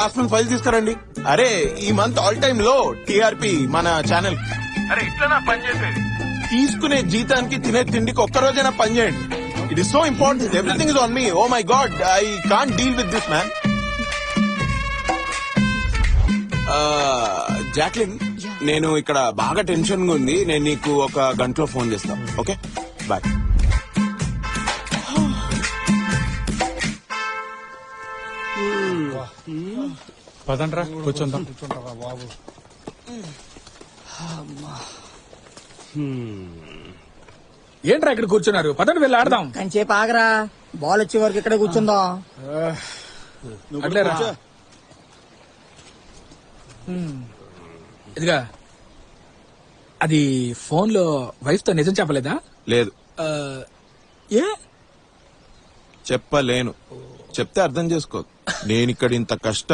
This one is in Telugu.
లాస్ట్ మంత్ ఫైల్ తీసుకురండి. అరే ఈ మంత్ ఆల్ టైమ్లో టిఆర్పి మన ఛానల్. అరే ఇట్లా పని చేసేది? తీసుకునే జీతానికి తినే తిండికి ఒక్క రోజైనా పని చేయండి. It is so important everything is on me oh my god I can't deal with this man Jacqueline నేను ఇక్కడ బాగా టెన్షన్గా ఉంది. నేను నీకు ఒక గంటలో ఫోన్ చేస్తాను ఓకే బాయ్ పదండ్రా కూర్చుందాం. ఏంట్రా ఇక్కడ కూర్చున్నారు? పదండి వెళ్ళి ఆడదాం. కంచేపు ఆగరా. బాల్ వచ్చే వరకు ఇక్కడ కూర్చుందాం. అట్లేరా ఇదిగా అది ఫోన్లో వైఫ్తో నిజం చెప్పలేదా? లేదు. ఏ? చెప్పలేను. చెప్తే అర్థం చేసుకో. నేను ఇక్కడ ఇంత కష్టం